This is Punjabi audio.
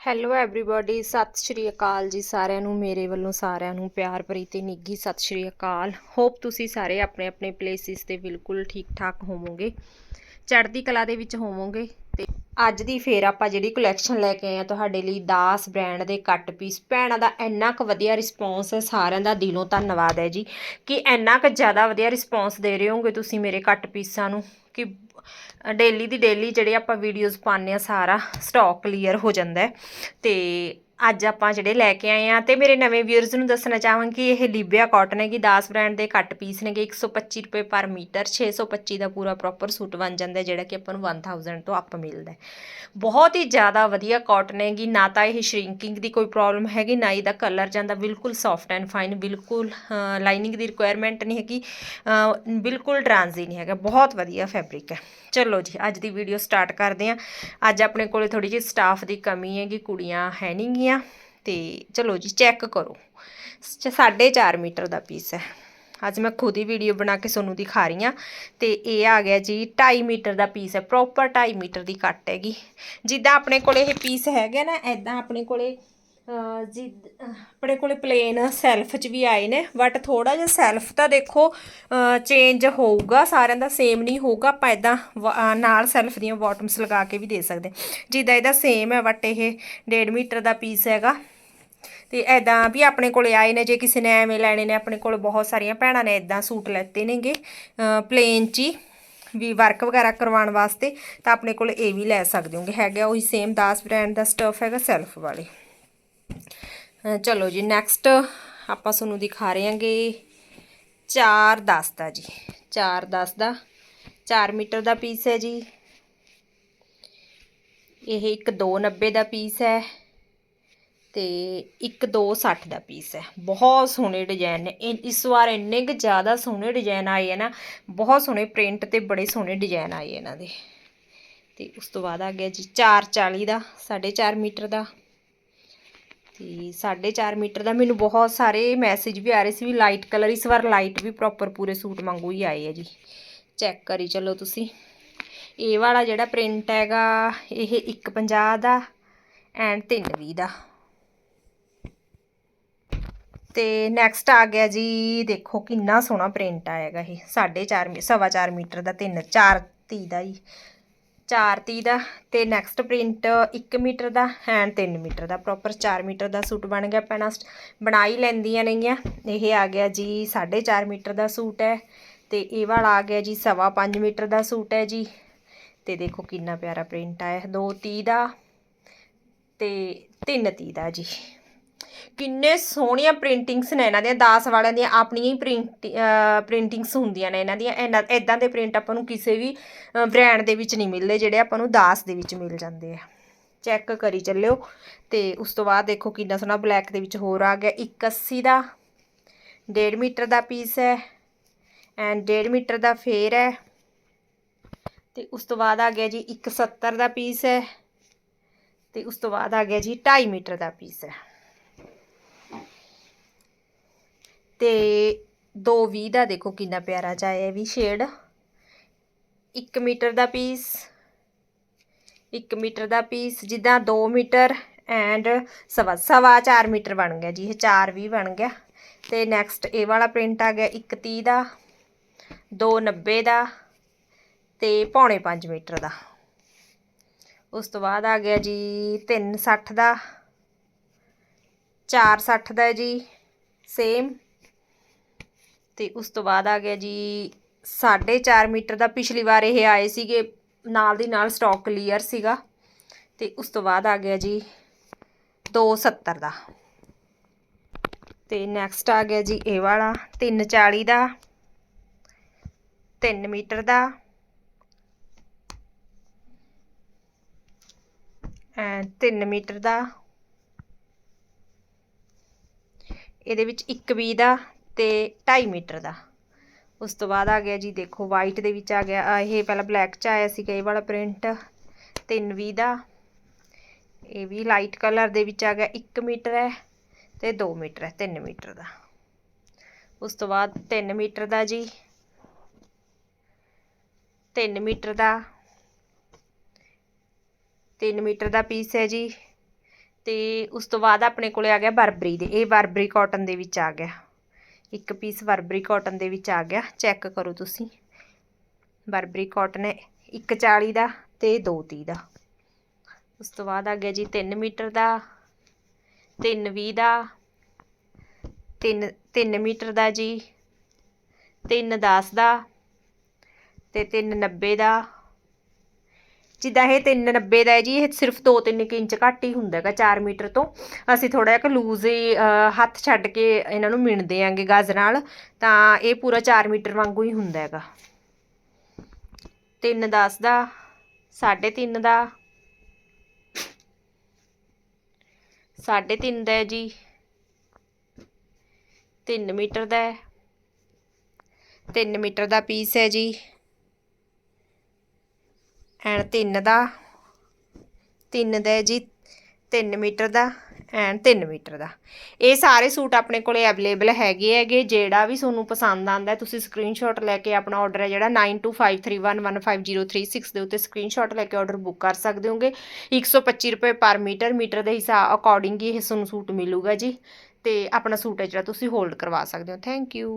ਹੈਲੋ ਐਵਰੀਬਾਡੀ ਸਤਿ ਸ਼੍ਰੀ ਅਕਾਲ ਜੀ ਸਾਰਿਆਂ ਨੂੰ, ਮੇਰੇ ਵੱਲੋਂ ਸਾਰਿਆਂ ਨੂੰ ਪਿਆਰ, ਭਰੀ ਤੇ ਨਿੱਘੀ ਸਤਿ ਸ਼੍ਰੀ ਅਕਾਲ। ਹੋਪ ਤੁਸੀਂ ਸਾਰੇ ਆਪਣੇ ਆਪਣੇ ਪਲੇਸਿਸ ਤੇ ਬਿਲਕੁਲ ਠੀਕ ਠਾਕ ਹੋਵੋਗੇ। ਚੜ੍ਹਦੀ ਕਲਾ ਦੇ ਵਿੱਚ ਹੋਵੋਗੇ। ਅੱਜ ਦੀ ਫੇਰ ਆਪਾਂ ਜਿਹੜੀ ਕਲੈਕਸ਼ਨ ਲੈ ਕੇ ਆਏ ਆ ਤੁਹਾਡੇ ਲਈ ਦਾਸ ਬ੍ਰਾਂਡ ਦੇ ਕੱਟ ਪੀਸ ਭੈਣਾਂ ਦਾ ਇੰਨਾ ਕੁ ਵਧੀਆ ਰਿਸਪੌਂਸ ਹੈ, ਸਾਰਿਆਂ ਦਾ ਦਿਲੋਂ ਧੰਨਵਾਦ ਹੈ ਜੀ। ਕਿ ਇੰਨਾ ਕੁ ਜ਼ਿਆਦਾ ਵਧੀਆ ਰਿਸਪੌਂਸ ਦੇ ਰਹੇ ਹੋਗੇ ਤੁਸੀਂ ਮੇਰੇ ਕੱਟ ਪੀਸਾਂ ਨੂੰ, ਕਿ ਡੇਲੀ ਦੀ ਡੇਲੀ ਜਿਹੜੇ ਆਪਾਂ ਵੀਡੀਓਜ਼ ਪਾਉਂਦੇ ਆ ਸਾਰਾ ਸਟਾਕ ਕਲੀਅਰ ਹੋ ਜਾਂਦਾ ਹੈ। ਤੇ ਅੱਜ ਆਪਾਂ ਜਿਹੜੇ ਲੈ ਕੇ ਆਏ ਆ ਤੇ ਮੇਰੇ ਨਵੇਂ ਵਿਊਅਰਸ ਨੂੰ ਦੱਸਣਾ ਚਾਹਾਂਗੀ ਕਿ ਇਹ ਲੀਬਿਆ ਕਾਟਨ ਹੈਗੀ ਦਾਸ ਬ੍ਰਾਂਡ ਦੇ ਕੱਟ ਪੀਸ ਨੇਗੇ 125 ਰੁਪਏ ਪਰ ਮੀਟਰ 625 ਦਾ ਪੂਰਾ ਪ੍ਰੋਪਰ ਸੂਟ ਬਣ ਜਾਂਦਾ ਜਿਹੜਾ ਕਿ ਆਪਾਂ ਨੂੰ 1000 ਤੋਂ ਅੱਪ ਮਿਲਦਾ ਬਹੁਤ ਹੀ ਜ਼ਿਆਦਾ ਵਧੀਆ ਕਾਟਨ ਹੈਗੀ ਨਾ ਤਾਂ ਇਹ ਸ਼ਰਿੰਕਿੰਗ ਦੀ ਕੋਈ ਪ੍ਰੋਬਲਮ ਹੈਗੀ ਨਾ ਇਹਦਾ ਕਲਰ ਜਾਂਦਾ ਬਿਲਕੁਲ ਸੌਫਟ ਐਂਡ ਫਾਈਨ ਬਿਲਕੁਲ ਲਾਈਨਿੰਗ ਦੀ ਰਿਕੁਆਇਰਮੈਂਟ ਨਹੀਂ ਹੈਗੀ ਅਹ, ਬਿਲਕੁਲ ਟਰਾਂਜ਼ੀ ਨਹੀਂ ਹੈਗਾ ਬਹੁਤ ਵਧੀਆ ਫੈਬਰਿਕ ਹੈ। ਚਲੋ ਜੀ ਅੱਜ ਦੀ ਵੀਡੀਓ ਸਟਾਰਟ ਕਰਦੇ ਹਾਂ। ਅੱਜ ਆਪਣੇ ਕੋਲੇ ਥੋੜੀ ਜਿਹੀ ਸਟਾਫ ਦੀ ਕਮੀ ਹੈਗੀ ਕੁੜੀਆਂ ਹੈ ਨਹੀਂਗੀਆਂ ਗੀਆਂ ਤੇ ਚਲੋ ਜੀ ਚੈੱਕ ਕਰੋ। 4.5 ਮੀਟਰ ਦਾ ਪੀਸ ਹੈ। ਅੱਜ ਮੈਂ ਖੁਦ ਹੀ ਵੀਡੀਓ ਬਣਾ ਕੇ ਤੁਹਾਨੂੰ ਦਿਖਾ ਰਹੀ ਹਾਂ ਤੇ ਇਹ ਆ ਗਿਆ ਜੀ 2.5 ਮੀਟਰ ਦਾ ਪੀਸ ਹੈ। ਪ੍ਰੋਪਰ 2.5 ਮੀਟਰ ਦੀ ਕੱਟ ਹੈਗੀ। ਜਿੱਦਾਂ ਆਪਣੇ ਕੋਲੇ ਇਹ ਪੀਸ ਹੈਗੇ ਨਾ ਐਦਾਂ ਆਪਣੇ ਕੋਲੇ ਜਿੱਦ ਆਪਣੇ ਕੋਲੇ ਪਲੇਨ ਸੈਲਫ 'ਚ ਵੀ ਆਏ ਨੇ ਬਟ ਥੋੜਾ ਜਿਹਾ ਸੈਲਫ ਤਾਂ ਦੇਖੋ ਚੇਂਜ ਹੋਊਗਾ, ਸਾਰਿਆਂ ਦਾ ਸੇਮ ਨਹੀਂ ਹੋਊਗਾ, ਆਪਾਂ ਇਦਾਂ ਨਾਲ ਸੈਲਫ ਦੀਆਂ ਬਾਟਮਸ ਲਗਾ ਕੇ ਵੀ ਦੇ ਸਕਦੇ ਜਿੱਦਾਂ ਇਹਦਾ ਸੇਮ ਹੈ ਬਟ ਇਹ 1.5 ਮੀਟਰ ਦਾ ਪੀਸ ਹੈਗਾ। ਤੇ ਐਦਾਂ ਵੀ ਆਪਣੇ ਕੋਲੇ ਆਏ ਨੇ, ਜੇ ਕਿਸੇ ਨੇ ਐਵੇਂ ਲੈਣੇ ਨੇ, ਆਪਣੇ ਕੋਲ ਬਹੁਤ ਸਾਰੀਆਂ ਭੈਣਾਂ ਨੇ ਐਦਾਂ ਸੂਟ ਲੈਤੇ ਨੇਗੇ ਪਲੇਨ 'ਚ ਹੀ, ਵੀ ਵਰਕ ਵਗੈਰਾ ਕਰਵਾਉਣ ਵਾਸਤੇ, ਤਾਂ ਆਪਣੇ ਕੋਲ ਇਹ ਵੀ ਲੈ ਸਕਦੇ ਹੋਗੇ। ਹੈਗਾ ਉਹੀ ਸੇਮ ਦਾਸ ਬ੍ਰਾਂਡ ਦਾ ਸਟਫ ਹੈਗਾ ਸੈਲਫ ਵਾਲੇ। ਚਲੋ ਜੀ ਨੈਕਸਟ ਆਪਾਂ ਤੁਹਾਨੂੰ ਦਿਖਾ ਰਹੇ ਹਾਂਗੇ 4 10 ਦਾ ਜੀ। 4 10 ਦਾ 4 ਮੀਟਰ ਦਾ ਪੀਸ ਹੈ ਜੀ। ਇਹ ਇੱਕ 290 ਦਾ ਪੀਸ ਹੈ ਤੇ ਇੱਕ 260 ਦਾ ਪੀਸ ਹੈ। ਬਹੁਤ ਸੋਹਣੇ ਡਿਜ਼ਾਈਨ ਨੇ। ਇ- ਇਸ ਵਾਰ ਇੰਨੇ ਕੁ ਜ਼ਿਆਦਾ ਸੋਹਣੇ ਡਿਜ਼ਾਈਨ ਆਏ ਹੈ ਨਾ, ਬਹੁਤ ਸੋਹਣੇ ਪ੍ਰਿੰਟ ਤੇ ਬੜੇ ਸੋਹਣੇ ਡਿਜ਼ਾਈਨ ਆਏ ਇਹਨਾਂ ਦੇ। ਤੇ ਉਸ ਤੋਂ ਬਾਅਦ ਆ ਗਿਆ ਜੀ 440 ਦਾ 4.5 ਮੀਟਰ ਦਾ। ਤੇ 4.5 ਮੀਟਰ ਦਾ ਮੈਨੂੰ ਬਹੁਤ ਸਾਰੇ ਮੈਸੇਜ ਵੀ ਆ ਰਹੇ ਸੀ ਵੀ ਲਾਈਟ ਕਲਰ ਇਸ ਵਾਰ ਲਾਈਟ ਵੀ ਪ੍ਰੋਪਰ ਪੂਰੇ ਸੂਟ ਵਾਂਗੂ ਹੀ ਆਏ ਹੈ ਜੀ। ਚੈੱਕ ਕਰੀ ਚਲੋ ਤੁਸੀਂ। ਇਹ ਵਾਲਾ ਜਿਹੜਾ ਪ੍ਰਿੰਟ ਹੈਗਾ, ਇਹ 150 ਦਾ ਐਂਡ 320 ਦਾ। ਤੇ ਨੈਕਸਟ ਆ ਗਿਆ ਜੀ, ਦੇਖੋ ਕਿੰਨਾ ਸੋਹਣਾ ਪ੍ਰਿੰਟ ਆਏਗਾ ਇਹ। 4.5 ਸਵਾ 4 ਮੀਟਰ ਦਾ 3 4 30 ਦਾ ਜੀ। 4 30 ਦਾ ਤੇ ਨੈਕਸਟ ਪ੍ਰਿੰਟ 1 ਮੀਟਰ ਦਾ ਐਂਡ 3 ਮੀਟਰ ਦਾ। ਪ੍ਰੋਪਰ 4 ਮੀਟਰ ਦਾ ਸੂਟ ਬਣ ਗਿਆ ਪੈਣਾ ਬਣਾ ਹੀ ਲੈਂਦੀਆਂ ਨੇਗੀਆਂ। ਇਹ ਆ ਗਿਆ ਜੀ 4.5 ਮੀਟਰ ਦਾ ਸੂਟ ਹੈ ਤੇ ਇਹ ਵਾਲਾ ਆ ਗਿਆ ਜੀ ਸਵਾ 5 ਮੀਟਰ ਦਾ ਸੂਟ ਹੈ ਜੀ। ਤੇ ਦੇਖੋ ਕਿੰਨਾ ਪਿਆਰਾ ਪ੍ਰਿੰਟ ਆਇਆ। 2 30 ਦਾ ਤੇ 3 30 ਦਾ ਜੀ। ਕਿੰਨੇ ਸੋਹਣੀਆਂ ਪ੍ਰਿੰਟਿੰਗਸ ਨੇ ਇਹਨਾਂ ਦੀਆਂ, ਦਾਸ ਵਾਲਿਆਂ ਦੀਆਂ, ਆਪਣੀਆਂ ਹੀ ਪ੍ਰਿੰਟ ਪ੍ਰਿੰਟਿੰਗਸ ਹੁੰਦੀਆਂ ਨੇ ਇਹਨਾਂ ਦੀਆਂ। ਇਹਨਾਂ ਇਦਾਂ ਦੇ ਪ੍ਰਿੰਟ ਆਪਾਂ ਨੂੰ ਕਿਸੇ ਵੀ ਬ੍ਰਾਂਡ ਦੇ ਵਿੱਚ ਨਹੀਂ ਮਿਲਦੇ, ਜਿਹੜੇ ਆਪਾਂ ਨੂੰ ਦਾਸ ਦੇ ਵਿੱਚ ਮਿਲ ਜਾਂਦੇ ਆ। ਚੈੱਕ ਕਰੀ ਚੱਲਿਓ। ਤੇ ਉਸ ਤੋਂ ਬਾਅਦ ਦੇਖੋ ਕਿੰਨਾ ਸੋਹਣਾ ਬਲੈਕ ਦੇ ਵਿੱਚ ਹੋਰ ਆ ਗਿਆ। 180 ਦਾ 1.5 ਮੀਟਰ ਦਾ ਪੀਸ ਹੈ, ਐਂਡ 1.5 ਮੀਟਰ ਦਾ ਫੇਰ ਹੈ। ਤੇ ਉਸ ਤੋਂ ਬਾਅਦ ਆ ਗਿਆ ਜੀ 170 ਦਾ ਪੀਸ ਹੈ, ਤੇ ਉਸ ਤੋਂ ਬਾਅਦ ਆ ਗਿਆ ਜੀ 2.5 ਮੀਟਰ ਦਾ ਪੀਸ ਹੈ। ਤੇ 220 ਦਾ ਦੇਖੋ ਕਿੰਨਾ ਪਿਆਰਾ ਜਿਹਾ ਹੈ ਵੀ ਸ਼ੇਡ 1 ਮੀਟਰ ਦਾ ਪੀਸ 1 ਮੀਟਰ ਦਾ ਪੀਸ ਜਿੱਦਾਂ 2 ਮੀਟਰ ਐਂਡ ਸਵਾ ਸਵਾ 4 ਮੀਟਰ ਬਣ ਗਿਆ ਜੀ, ਇਹ 4 ਵੀ ਬਣ ਗਿਆ। ਤੇ ਨੈਕਸਟ ਇਹ ਵਾਲਾ ਪ੍ਰਿੰਟ ਆ ਗਿਆ 130 ਦਾ 290 ਦਾ ਤੇ ਪੌਣੇ 5 ਮੀਟਰ ਦਾ। ਉਸ ਤੋਂ ਬਾਅਦ ਆ ਗਿਆ ਜੀ 360 ਦਾ 460 ਦਾ ਜੀ ਸੇਮ ਤੇ ਉਸ ਤੋਂ ਬਾਅਦ ਆ ਗਿਆ ਜੀ 4.5 ਮੀਟਰ ਦਾ ਪਿਛਲੀ ਵਾਰ ਇਹ ਆਏ ਸੀਗੇ, ਨਾਲ ਦੀ ਨਾਲ ਸਟਾਕ ਕਲੀਅਰ ਸੀਗਾ ਤੇ ਉਸ ਤੋਂ ਬਾਅਦ ਆ ਗਿਆ ਜੀ 270 ਦਾ। ਤੇ ਨੈਕਸਟ ਆ ਗਿਆ ਜੀ ਇਹ ਵਾਲਾ 340 ਦਾ 3 ਮੀਟਰ ਦਾ ਐਂਡ 3 ਮੀਟਰ ਦਾ, ਇਹਦੇ ਵਿੱਚ 120 ਦਾ ਤੇ 2.5 ਮੀਟਰ ਦਾ। ਉਸ ਤੋਂ ਬਾਅਦ ਆ ਗਿਆ ਜੀ, ਦੇਖੋ ਵਾਈਟ ਦੇ ਵਿੱਚ ਆ ਗਿਆ। ਇਹ ਪਹਿਲਾਂ ਬਲੈਕ ਚ ਆਇਆ ਸੀਗਾ ਇਹ ਵਾਲਾ ਪ੍ਰਿੰਟ 320 ਦਾ। ਇਹ ਵੀ ਲਾਈਟ ਕਲਰ ਦੇ ਵਿੱਚ ਆ ਗਿਆ 1 ਮੀਟਰ ਹੈ ਤੇ 2 ਮੀਟਰ ਹੈ 3 ਮੀਟਰ ਦਾ। ਉਸ ਤੋਂ ਬਾਅਦ 3 ਮੀਟਰ ਦਾ ਜੀ 3 ਮੀਟਰ ਦਾ। 3 ਮੀਟਰ ਦਾ ਪੀਸ ਹੈ ਜੀ ਤੇ ਉਸ ਤੋਂ ਬਾਅਦ ਆਪਣੇ ਕੋਲੇ ਆ ਗਿਆ ਬਰਬਰੀ ਦੇ, ਇਹ ਬਰਬਰੀ ਕਾਟਨ ਦੇ ਵਿੱਚ ਆ ਗਿਆ। ਇੱਕ ਪੀਸ ਬਰਬਰੀ ਕਾਟਨ ਦੇ ਵਿੱਚ ਆ ਗਿਆ। ਚੈੱਕ ਕਰੋ ਤੁਸੀਂ। ਬਰਬਰੀ ਕਾਟਨ ਹੈ 140 ਦਾ ਤੇ 230 ਦਾ। ਉਸ ਤੋਂ ਬਾਅਦ ਆ ਗਿਆ ਜੀ 3 ਮੀਟਰ ਦਾ 320 ਦਾ 3 3 ਮੀਟਰ ਦਾ ਜੀ 310 ਦਾ ਤੇ 390 ਦਾ। ਜਿੱਦਾਂ ਇਹ 390 ਦਾ ਹੈ ਜੀ, ਇਹ ਸਿਰਫ 2-3 ਇੰਚ ਘੱਟ ਹੀ ਹੁੰਦਾ ਹੈਗਾ 4 ਮੀਟਰ ਤੋਂ। ਅਸੀਂ ਥੋੜਾ ਜਿਹਾ ਲੂਜ਼ ਹੱਥ ਛੱਡ ਕੇ ਇਹਨਾਂ ਨੂੰ ਮਿਣਦੇ ਆਂਗੇ ਗਾਜ਼ ਨਾਲ, ਤਾਂ ਇਹ ਪੂਰਾ 4 ਮੀਟਰ ਵਾਂਗੂ ਹੀ ਹੁੰਦਾ ਹੈਗਾ। 310 ਦਾ 3.5 ਦਾ 3.5 ਦਾ ਹੈ ਜੀ। 3 ਮੀਟਰ ਦਾ ਹੈ। 3 ਮੀਟਰ ਦਾ ਪੀਸ ਹੈ ਜੀ। ਐਂਡ 3 ਦਾ 3 ਦਾ ਹੈ ਜੀ 3 ਮੀਟਰ ਦਾ ਐਂਡ 3 ਮੀਟਰ ਦਾ। ਇਹ ਸਾਰੇ ਸੂਟ ਆਪਣੇ ਕੋਲੇ ਅਵੇਲੇਬਲ ਹੈਗੇ ਹੈਗੇ, ਜਿਹੜਾ ਵੀ ਤੁਹਾਨੂੰ ਪਸੰਦ ਆਂਦਾ ਤੁਸੀਂ ਸਕਰੀਨਸ਼ਾਟ ਲੈ ਕੇ ਆਪਣਾ ਆਰਡਰ ਹੈ ਜਿਹੜਾ 9253155036 ਦੇ ਉੱਤੇ ਸਕਰੀਨਸ਼ਾਟ ਲੈ ਕੇ ਆਰਡਰ ਬੁੱਕ ਕਰ ਸਕਦੇ ਹੋਗੇ। 125 ਰੁਪਏ ਪਰ ਮੀਟਰ ਮੀਟਰ ਦੇ ਹਿਸਾਬ ਅਕੋਰਡਿੰਗ ਹੀ ਇਹ ਤੁਹਾਨੂੰ ਸੂਟ ਮਿਲੂਗਾ ਜੀ। ਤੇ ਆਪਣਾ ਸੂਟ ਹੈ ਜਿਹੜਾ ਤੁਸੀਂ ਹੋਲਡ ਕਰਵਾ ਸਕਦੇ ਹੋ। Thank you